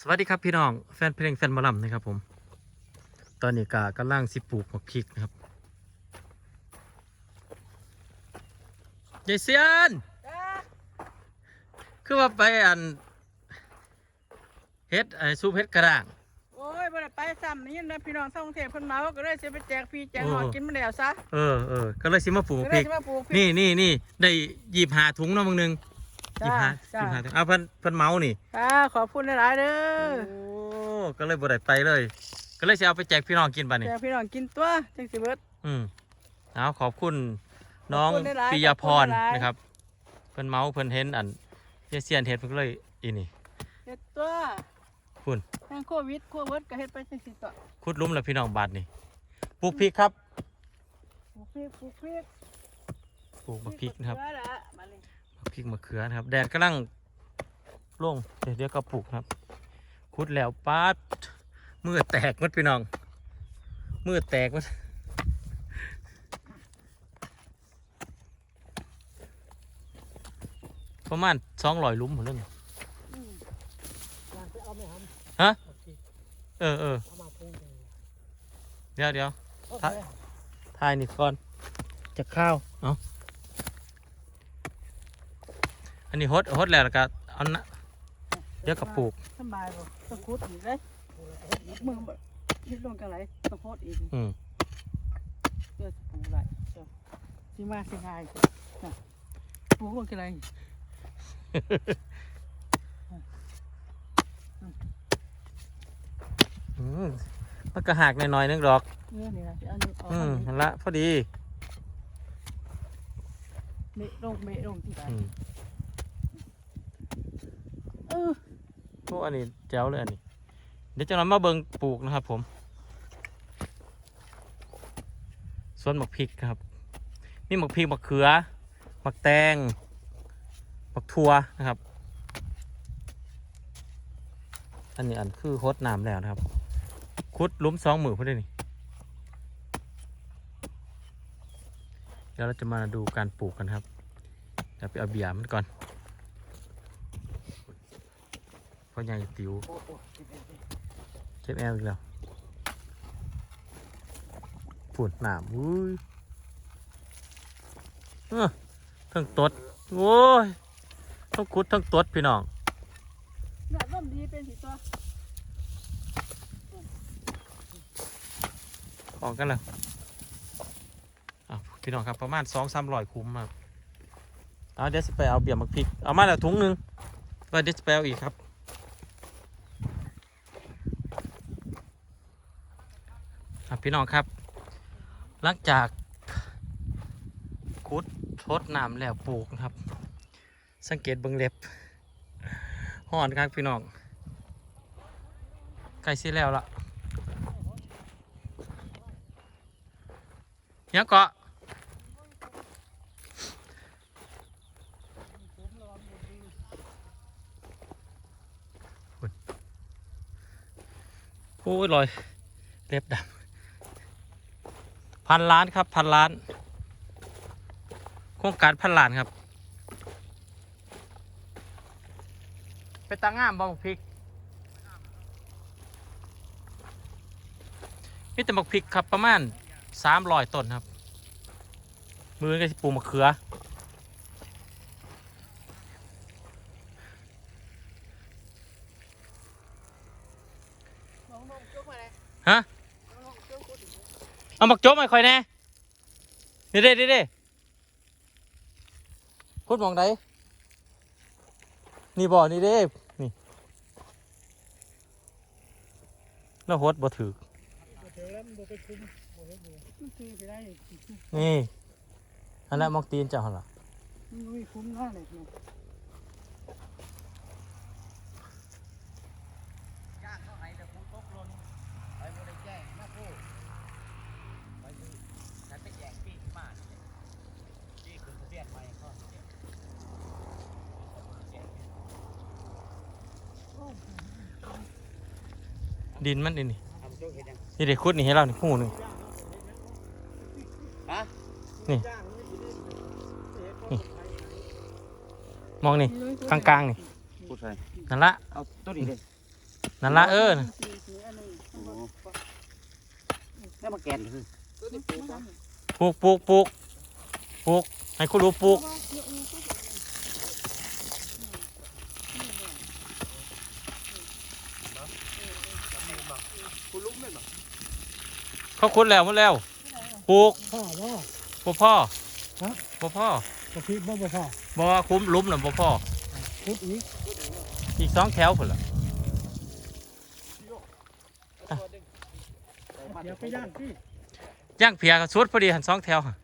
สวัสดีครับพี่น้องแฟนเพลงแฟนหมอลำนะครับผม ตอนนี้กากำลังสิปลูกหมกพริกนะครับยายเซียนคือว่าไปอันเฮ็ดไอ้ซุปเฮ็ดกระด้างโอ้ยบ่ได้ไปซ้ำนี่นะพี่น้องท่องเที่ยวเพิ่นมาก็เลยสิไปแจกพี่แจกน้องโอ้กินมาแล้วซะเออเออก็เลยสิมาปลูกหมก็กเลพยริกสิมาปลูกพริกนี่นี่นี่ได้หยิบหาถุงเนาะมึงหนึง หยิบจ้าหาจ้าหยิบหาถุงเอาเพิ่นเพิ่นเมานี่ค่ะขอบคุณหลายๆเด้อโอ้ก็เลยบ่ได้ไปเลย ก็เลยสิเอาไปแจกพี่น้องกินป่ะนี่แจกพี่น้องกินตัวจังสิเบิดอืมเอาขอบคุณน้องขอบคุณหลายๆปิยาพรขอบคุณหลายๆนะครับ เพิ่นเมาส์เพิ่นเห็นอันเยเซียนเฮ็ดเพิ่นก็เลยอีนี่เฮ็ดตัวคุณแห่งโควิดโควิดก็เฮ็ดไปจังสิตัวขุดหลุมแล้วพี่น้องบาดนี่ปลูกพริกครับปลูกพริกปลูกพริกปลูกมะพริกนะครับ เกลือละมาเลยมะพริกมะเขือนะครับ แดดกำลังร่งเดี๋ยวเดี๋ยวก็ปลูกครับขุดแล้วปาดมือแตกหมดพี่น้องมือแตกหมดประมาณสองร้อยหลุมหมดเลยนี่อืมอยากไปเอาไหมครับฮะเออเออเอามาปรุงเลยเดี๋ยวเดี๋ยวโอเคถ่ายทายนี่ก่อนจะข้าว เอาอั นนี้ฮดฮดแล้วแล้วก็เอานะเดี๋ยวก็ปลูกสบายบ่ต้องขุดอีกเลยมือบ่คิดลงกันไหลต้องโพดอีกอืมเพื่อสิปลูกไรเจ้าสิมาสิง่ายสิจ้ะปลูกลงกันไหลอืมมันก็หักหน่อยๆนึงดอกเนี่ยนี่นะสิเอาอยู่เอาอืมอันั่นนละพอดีนี้เมะลงเมะลงที่ไหน อืม เออ โอ้อันนี้แจ๋วเลยอันนี้ เดี๋ยวจะนำมาเบิงปลูกนะครับ ผมสวนหมักพริกครับ มีหมักพริกหมักเขือหมักแตงหมักทั่วนะครับ อันนี้อันคือฮดน้ำแล้วนะครับ คุดลุมสองหมือพอดีนี่เดี๋ยวเราจะมาดูการปลูกกันครับเดี๋ยวไปเอาเบียร์มันก่อนเพราะใหญ่ติ๋วโอ้โอ้เก็บแอลอีกแล้วฝุ่นหนามอุ้ยเออทั้งตด โอ้ย ทั้งคุดทั้งตดพี่น้องเนี่ยร่มดีเป็นสีตัวออกกันแล้วอะพี่น้องครับประมาณสองสามร้อยคุ้มครับเอาเดี๋ยวจะไปเอาเบียร์มาพริก เอามาแล้วถุงหนึ่งก็เดี๋ยวจะไปเอาอีกครับ อะ พี่น้องครับ หลังจากคุดทดน้ำแล้วปลูกนะครับ สังเกตเบิงเล็บห่อนครับพี่น้องใกล้สิแล้วละยังเกาะโอ้ยลอยเล็บดำ พันล้านครับพันล้าน โครงการพันล้านครับไปตั้งงามบองพริกนี่แต่บักพริกครับประมาณสามร้อยต้นครับ มือก็สิปลูกมะเขือ ลองลงจุกมาเลย ฮะ ลองลงจุกขุดอีก เอามักจบมาค่อยแน่เด้เด้เด้เด้พูดมองใดนี่บ่อนี่เด้นี่แล้วโหดบ่ถือเดี๋ยวแล้วมันบ่ไปคุมบ่เฮ็ดบ่มันคือไปได้นี่อันนั้นมองตีนเจ้าหั่นล่ะมันบ่มีคุมหน้าเลย ดินมันนี่นี่นี่เด็กคุดนี่ให้เรานี่หูหนึ่งนี่นี่มองนี่กลางๆนี่พูดใส่นั่นละเอาตัวนี้เลยนั่นละเออสี่สี่อันนี้แล้วมาแกนคือปลูกปลูกปลูกปลูกให้คุณรู้ปลูก เขาคุดแล้วหมดแล้วปลูกพ่อว่าบ่พ่อฮะ บ่พ่อกะทิบ่บ่พ่อบ่ว่าคุ้มหลุมน่ะบ่พ่อ พุดอีกอีกสองแถวพุ่นล่ะเดี๋ยวไปย่างที่ย่างเพียก็สุดพอดีหันสองแถวหั่น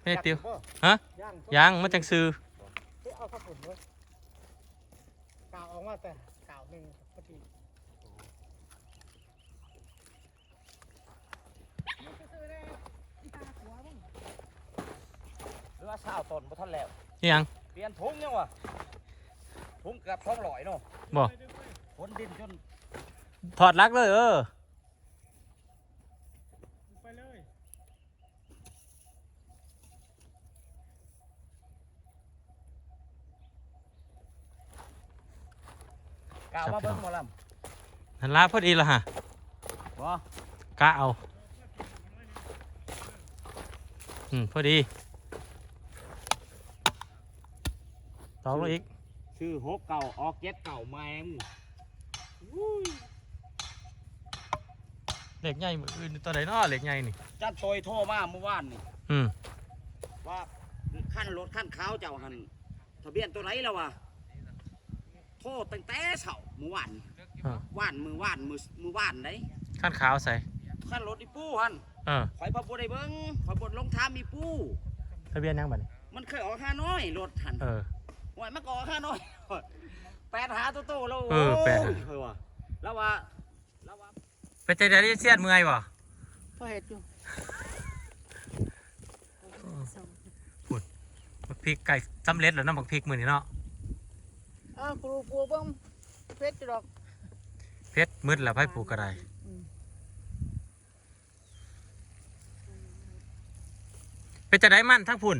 ไม่ได้ติวฮะย่างย่างมันจังซื้อเอาข้าวผุนด้วยกาวออกมาแต่กาวหนึ่งพอดี ห รือว่าชาวตนบ่ทันแล้ว นี่หยังเปลี่ยนถุงยังวะถุงเกือบท้องลอยเนาะบ่ฝนดินจนถอดลักเลยเออไปเลยกาวมาเบิ่งหมอลนั่นละพอดีละฮะำบ่กะเอา อืมพอดี ตอกลงอีก ชื่อหกเก่าออกเจ็ดเก่าแมงเหล็กใหญ่มืออื่นตัวไหนน้อเหล็กใหญ่นี่จัดโตยโทรมาเมื่อวานนี่อืมว่าขั้นรถขั้นขาวเจ้าหันทะเบียนตัวไหนแล้ววะโทรตั้งแต่เช้าเมื่อวานอ่าว่านมือว่านมือมือว่านไหนขั้นขาวใส่ขั้นรถอีปูหันเออข่อยพอบ่ได้เบิ่งข่อยบ่ลงทามอีปูทะเบียนยังบัดนี้มันเคยออกห้าน้อยรถหันเออ โอ้ยมันก็ออกห้าน้อยแปดหาตัวโตแล้วเออแปดหาเออว่ะแล้วว่าแล้วว่าไปใจเดี๋ยวนี้เสียดเมื่อยบ่พ่อเห็ดอยู่บักพริกไก่สำเร็จแล้วเนาะบักพริกมือนี่เนาะอ้าวครูปูเบ้งเพชรดอกเพชรมืดแล้วไผปลูกก็ได้เป็นจะได้มันทั้งพุ่น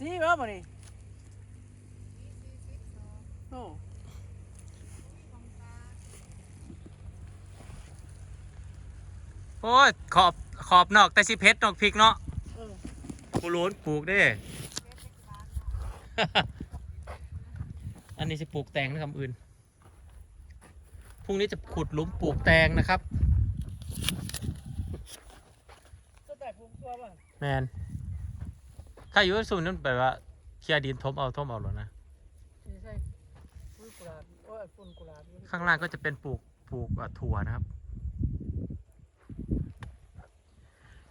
สีบ่บ่นี่โอ้โอ้ยขอบขอบนอกแต่สิเพชรนอกพริกเนาะเออกูโหลนปลูกเด้ อันนี้จะปลูกแตงนะครับอื่น พรุ่งนี้จะขุดหลุมปลูกแตงนะครับ ก็แต่ปลูกตัวบ่แมน ถ้าอยู่สูนนั่นแปลว่าเคลียร์ดินทมเอาทมเอาแล้วนะสิใช่ปุ๋ยกุหลาบโอ้ยฝุ่นกุหลาบอยู่ข้างล่างก็จะเป็นปลูกปลูกอะถั่วนะครับ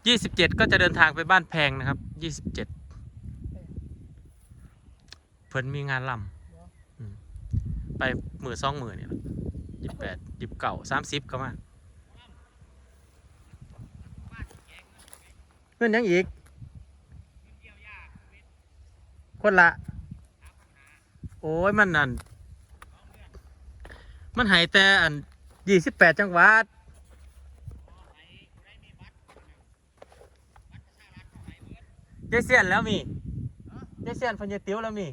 ยี่สิบเจ็ดก็จะเดินทางไปบ้านแพงนะครับยี่สิบเจ็ดเพิ่นมีงานลำอืมไปหมื่นสองหมื่นเนี่ยยี่แปดยี่เก่าสามสิบก็มาเงินยังอีก คนละ โอ้ยมันนั่น มันหายแต่อันยี่สิบแปดจังหวัดเจเซียนแล้วมีเจเซียนเพันยติ๋วแล้วมี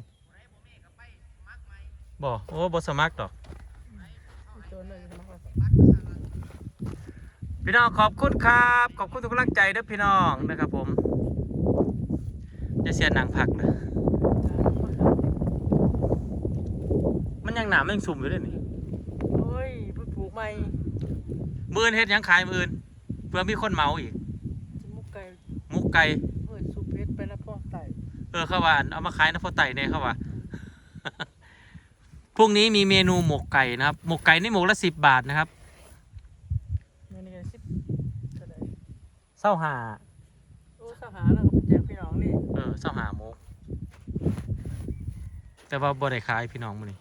บ่โอ้บ่สมัครดอกพี่น้องขอบคุณครับ ขอบคุณทุกกำลังใจด้อพี่น้องนะครับผมเจเซียนนางผักนะมัน ยังหนามันยังสุ่มอยู่เลยนี่โอ้ยเพิ่งปลูกใหม่มืออนเฮ็ดหยังขายมืออนเพื่อมีคนเมาอีก จมุกไก่มุกไก่เอ้ยสุเพชรไปแล้วพ่อไต่เออเขาว่าอันเอามาขายนะพ่อไต่เนี่ยเขาว่า พรุ่งนี้มีเมนูหมกไก่นะครับหมกไก่นี่หมกละสิบบาทนะครับนี่นี่สิบเท่าไหร่เศร้าหาโอ้สหาแล้วก็แจกพี่น้องนี่เออเศร้าหาหมกแต่ว่าบ่ได้ขายพี่น้องมื้อนี้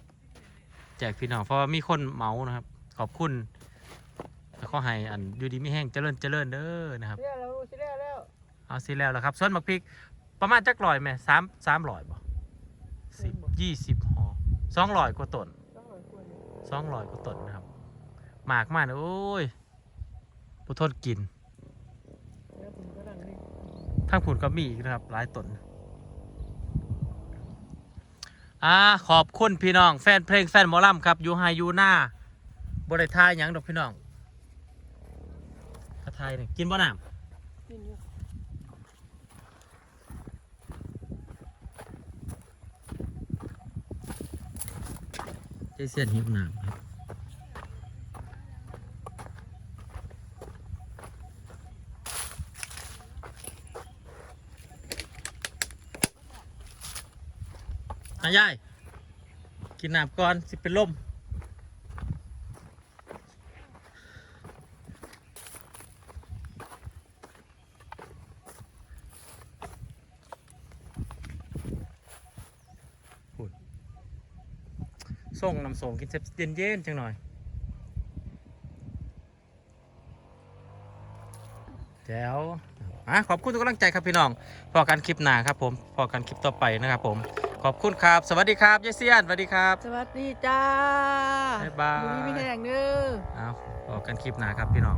แจกพี่น้องเพราะว่ามีคนเหมานะครับ ขอบคุณแล้วก็ให้อันอยู่ดีมีแห้งเจริญเจริญเด้อนะครับเรียกแล้วสิเรียกแล้วเอาสิแล้วล่ะครับส่วนหมักพริกประมาณจักร้อยไหมสามสามร้อยบ่สิบยี่สิบห่อสองร้อยกว่าต้นต้องเลยควรนี่สองร้อยกว่าต้นนะครับหมากมากโอ้ยผู้ทนกินแล้วผมก็ดังนี่ ทางผุนก็มีอีกนะครับหลายต้น อ่าขอบคุณพี่น้อง แฟนเพลงแฟนหมอลำครับอยู่ไฮยูหน้าบริทายหยังดอกพี่น้องกระทายนี่กินบ่น้นี่เนี่ำเจเสียนหิวน้ำ ครับอายาย กินน้ำก่อนสิเป็นลมส่งน้ำส่งกินเย็นเย็นๆจังหน่อยแจ๋วอะขอบคุณทุกกำลังใจครับพี่น้องพอกันคลิปหน้าครับผมพอกันคลิปต่อไปนะครับผม ขอบคุณครับ สวัสดีครับยายเซียนสวัสดีครับ สวัสดีจ้าบ๊ายบายบุรีมีแห่งเด้อ เอาพอกันคลิปหน้าครับพี่น้อง